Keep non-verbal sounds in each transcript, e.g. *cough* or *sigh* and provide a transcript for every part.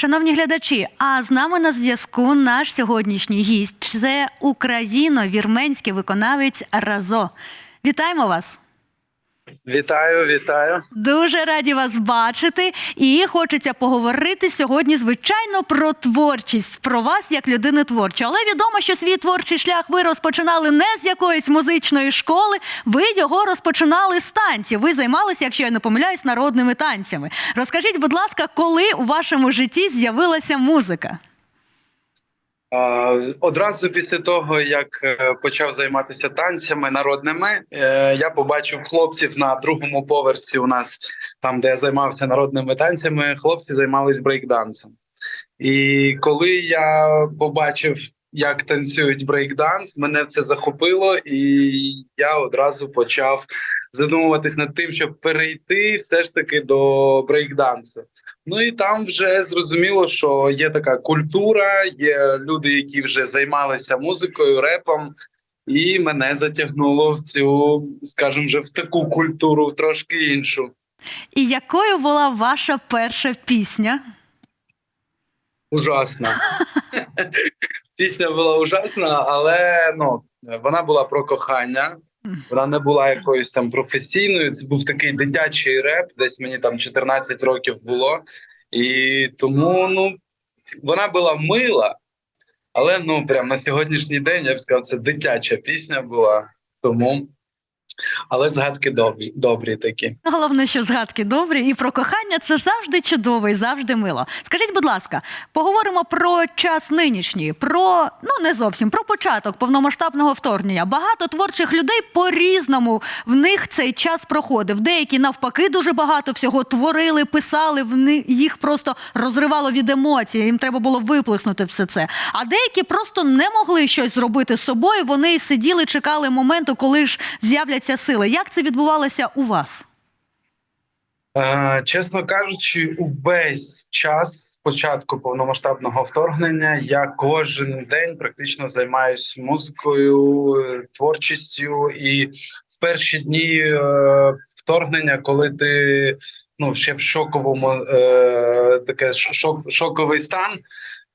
Шановні глядачі, а з нами на зв'язку наш сьогоднішній гість це україно-вірменський виконавець Разо. Вітаємо вас! Вітаю, вітаю. Дуже раді вас бачити. І хочеться поговорити сьогодні, звичайно, про творчість, про вас як людини творчої. Але відомо, що свій творчий шлях ви розпочинали не з якоїсь музичної школи. Ви його розпочинали з танців. Ви займалися, якщо я не помиляюсь, народними танцями. Розкажіть, будь ласка, коли у вашому житті з'явилася музика? Одразу після того, як е, почав займатися танцями народними, е, я побачив хлопців на другому поверсі. У нас там, де я займався народними танцями, хлопці займались брейкдансом. І коли я побачив, як танцюють брейкданс, мене це захопило, і я одразу почав задумуватись над тим, щоб перейти все ж таки до брейкдансу. Ну і там вже зрозуміло, що є така культура, є люди, які вже займалися музикою, репом, і мене затягнуло в цю, скажімо, вже в таку культуру, в трошки іншу. І якою була ваша перша пісня? Ужасно. *laughs* Пісня була ужасна, але ну вона була про кохання. Вона не була якоюсь там професійною. Це був такий дитячий реп, десь мені там 14 років було. І тому ну вона була мила, але ну прям на сьогоднішній день я б сказав, це дитяча пісня була. Тому але згадки добрі, добрі такі. Головне, що згадки добрі, і про кохання це завжди чудово і завжди мило. Скажіть, будь ласка, поговоримо про час нинішній, про ну не зовсім про початок повномасштабного вторгнення. Багато творчих людей по-різному в них цей час проходив. Деякі навпаки дуже багато всього творили, писали. В їх просто розривало від емоцій. Їм треба було виплеснути все це. А деякі просто не могли щось зробити з собою. Вони сиділи, чекали моменту, коли ж з'являться сили. Як це відбувалося у вас? Е, чесно кажучи, увесь час з початку повномасштабного вторгнення я кожен день практично займаюся музикою, творчістю, і в перші дні е, вторгнення, коли ти ну ще в шоковому е, таке шок, шоковий стан.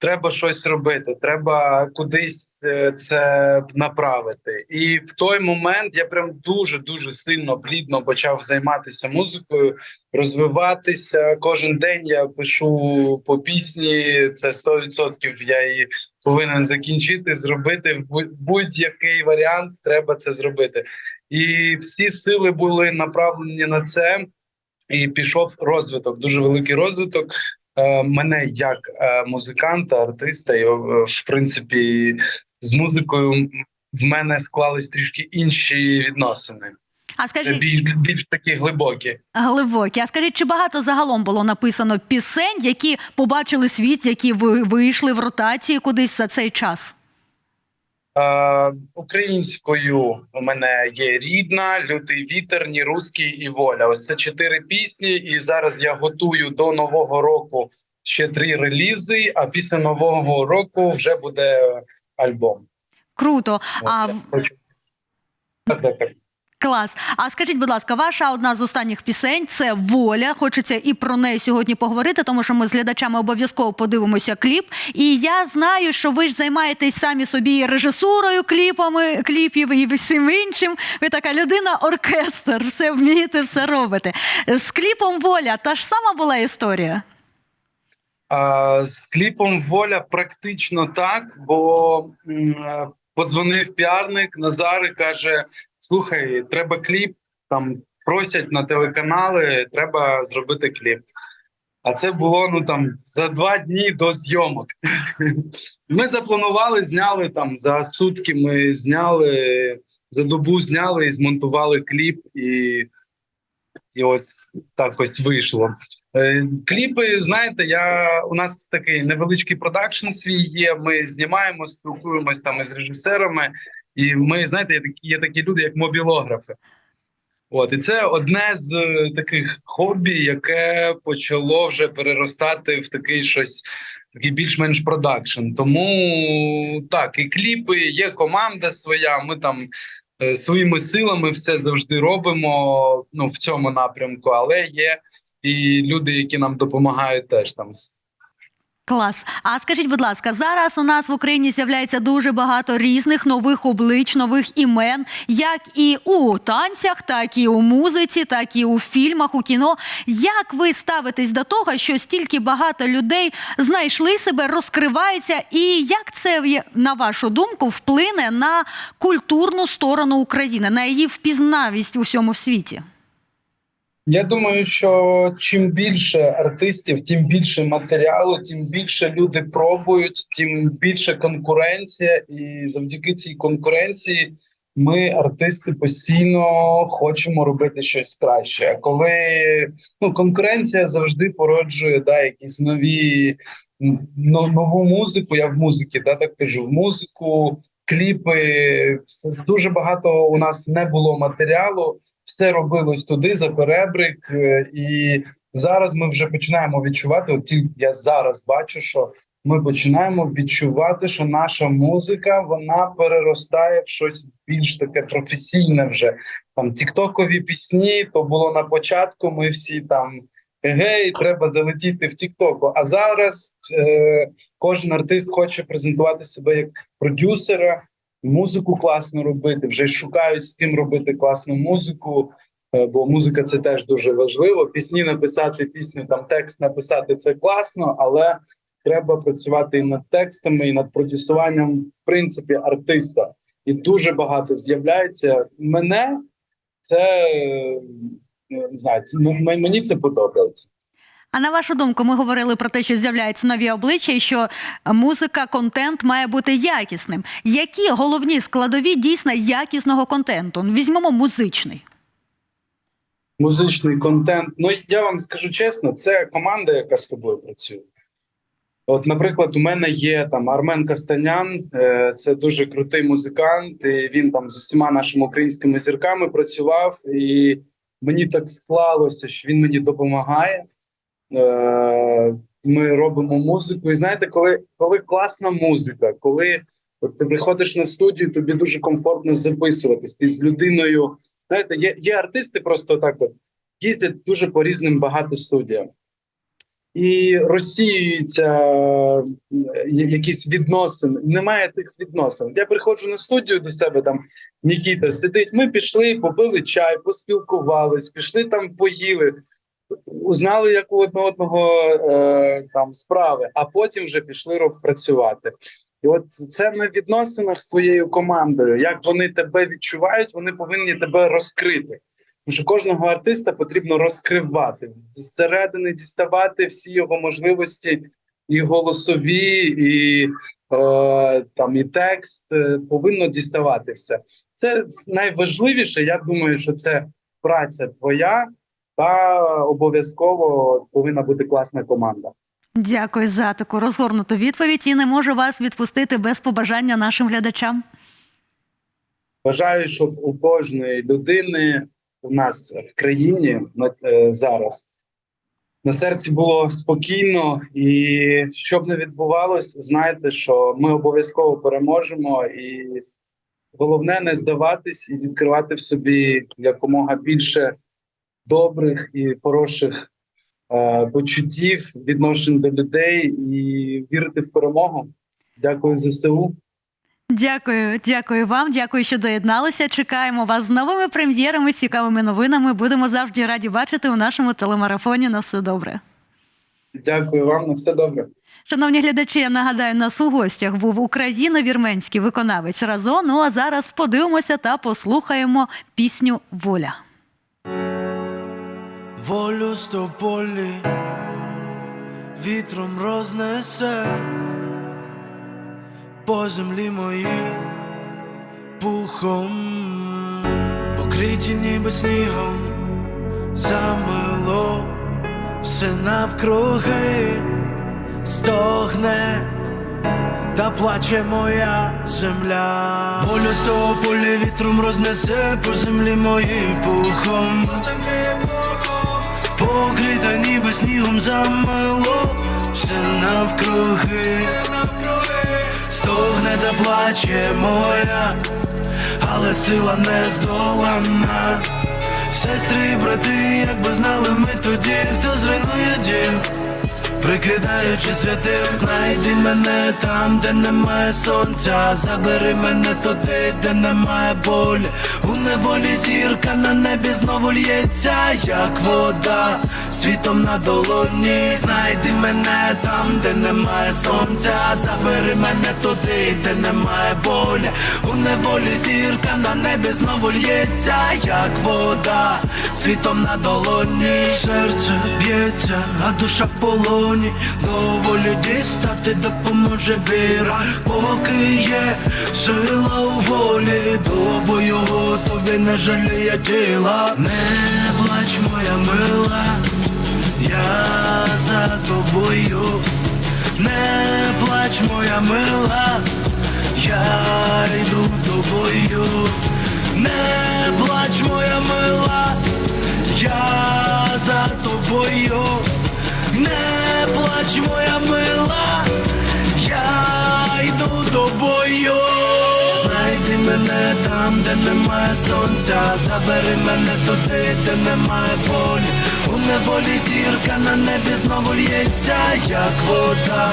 Треба щось робити, треба кудись е, це направити. І в той момент я прям дуже дуже сильно плідно почав займатися музикою, розвиватися. Кожен день я пишу по пісні. Це 100% я її повинен закінчити, зробити в будь- будь-який варіант. Треба це зробити. І всі сили були направлені на це. І пішов розвиток, дуже великий розвиток. Е, Мене як е, музиканта, артиста, і е, в принципі з музикою в мене склались трішки інші відносини, А скажіть, більш, більш такі глибокі. Глибокі. А скажіть, чи багато загалом було написано пісень, які побачили світ, які ви вийшли в ротації кудись за цей час? Е, українською у мене є рідна, лютий вітер, ні руський і воля. Ось це чотири пісні, і зараз я готую до нового року ще три релізи. А після нового року вже буде альбом. Круто. От, А. Так, так, так. Клас. А скажіть, будь ласка, ваша одна з останніх пісень це воля. Хочеться і про неї сьогодні поговорити, тому що ми з глядачами обов'язково подивимося кліп. І я знаю, що ви ж займаєтесь самі собі і режисурою кліпами, кліпів і всім іншим. Ви така людина, оркестр, все вмієте, все робите. З кліпом воля та ж сама була історія. А, з кліпом воля практично так, бо е, подзвонив піарник Назар і каже: Слухай, треба кліп. Там просять на телеканали, треба зробити кліп. А це було ну там за два дні до зйомок. *laughs* Ми запланували, зняли там за сутки. Ми зняли за добу, зняли і змонтували кліп, і, і ось так ось вийшло. Е, Кліпи, знаєте, я у нас такий невеличкий продакшн свій є. Ми знімаємо, спілкуємось там із режисерами, і ми знаєте, є такі, є такі люди, як мобілографи. От і це одне з е, таких хобі, яке почало вже переростати в такий щось, такий більш-менш продакшн. Тому так, і кліпи, є команда своя. Ми там своїми силами все завжди робимо ну, в цьому напрямку, але є і люди, які нам допомагають, теж там Клас. А скажіть, будь ласка, зараз у нас в Україні з'являється дуже багато різних нових облич, нових імен, як і у танцях, так і у музиці, так і у фільмах, у кіно. Як ви ставитесь до того, що стільки багато людей знайшли себе, розкриваються, і як це на вашу думку вплине на культурну сторону України, на її впізнавість у всьому світі? Я думаю, що чим більше артистів, тим більше матеріалу, тим більше люди пробують, тим більше конкуренція, і завдяки цій конкуренції ми, артисти, постійно хочемо робити щось краще. А коли ну конкуренція завжди породжує да, якісь нові нову музику. Я в музиці, да, так кажу, в музику, кліпи. Дуже багато у нас не було матеріалу все робилось туди за перебрик, е, і зараз ми вже починаємо відчувати. От я зараз бачу, що ми починаємо відчувати, що наша музика вона переростає в щось більш таке професійне. Вже там тіктокові пісні. То було на початку. Ми всі там. Гей, треба залетіти в Тіктоку. А зараз е, кожен артист хоче презентувати себе як продюсера, музику класно робити. Вже шукають з ким робити класну музику. е, Бо музика це теж дуже важливо. Пісні написати, пісню там текст написати це класно, але треба працювати і над текстами, і над продюсуванням, в принципі, артиста. І дуже багато з'являється. Мене це е, не знаю, мені це подобається. А на вашу думку, ми говорили про те, що з'являються нові обличчя, і що музика, контент має бути якісним. Які головні складові дійсно якісного контенту? Ну, Візьмемо музичний. музичний контент. Ну я вам скажу чесно, це команда, яка з тобою працює. От, наприклад, у мене є там Армен Кастанян, е, це дуже крутий музикант. і Він там з усіма нашими українськими зірками працював, і мені так склалося, що він мені допомагає. Е, Ми робимо музику. І знаєте, коли, коли класна музика, коли от ти приходиш на студію, тобі дуже комфортно записуватись. Ти з людиною. Знаєте, є, є артисти, просто так от їздять дуже по різним багато студіям. І розсіюються е, якісь відносини. Немає тих відносин. Я приходжу на студію до себе, там Нікіта сидить. Ми пішли, попили чай, поспілкувались, пішли там, поїли, узнали, як у одного одного е, там справи, а потім вже пішли працювати. І от це на відносинах з твоєю командою. Як вони тебе відчувають, вони повинні тебе розкрити. Тому що кожного артиста потрібно розкривати зсередини, діставати всі його можливості, і голосові, і е, там і текст е, повинно діставати все. Це найважливіше. Я думаю, що це праця твоя, та обов'язково повинна бути класна команда. Дякую за таку розгорнуту відповідь і не можу вас відпустити без побажання нашим глядачам. Бажаю, щоб у кожної людини у нас в країні на- е, зараз на серці було спокійно, і щоб не відбувалось, знайте, що ми обов'язково переможемо, і головне не здаватись і відкривати в собі якомога більше добрих і хороших е, почуттів, відношень до людей і вірити в перемогу. Дякую ЗСУ. Дякую, дякую вам. Дякую, що доєдналися. Чекаємо вас з новими прем'єрами, з цікавими новинами. Будемо завжди раді бачити у нашому телемарафоні. На все добре. Дякую вам на все добре. Шановні глядачі, я нагадаю, нас у гостях був україно-вірменський виконавець Разо. Ну а зараз подивимося та послухаємо пісню Воля. Волю з тополі вітром рознесе по землі моїй пухом, покриті ніби снігом, замило все навкруги стогне. Та плаче моя земля, волю з того полі вітром рознесе по землі моїй пухом. Покрита ніби снігом замило. Все навкруги, стогне та плаче моя, але сила не здолана. Сестри і брати, якби знали ми тоді, хто зруйнує дім, прикидаючи святим, знайди мене там, де немає сонця, забери мене туди, де немає болі. У неволі зірка на небі знову лється, як вода, світом на долоні. Знайди мене там, де немає сонця, забери мене туди, де немає болі. У неволі зірка на небі знову лється, як вода, світом на долоні. Серце б'ється, а душа в полоні. До волі дістати допоможе віра, поки є сила у волі, до бою готові не жаліє тіла. Не плач, моя мила, я за тобою. Не плач, моя мила, я йду тобою. Не плач, моя мила, моя мила, я йду до бою. Знайди мене там, де немає сонця, забери мене туди, де немає болі. Неволі зірка на небі знову лється, як вода,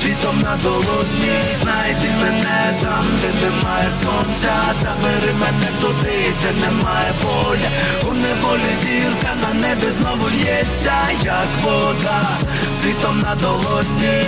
світом на долоні. Знайди мене там, де немає сонця, забери мене туди, де немає боля. У неволі зірка на небі знову лється, як вода, світом на долоні.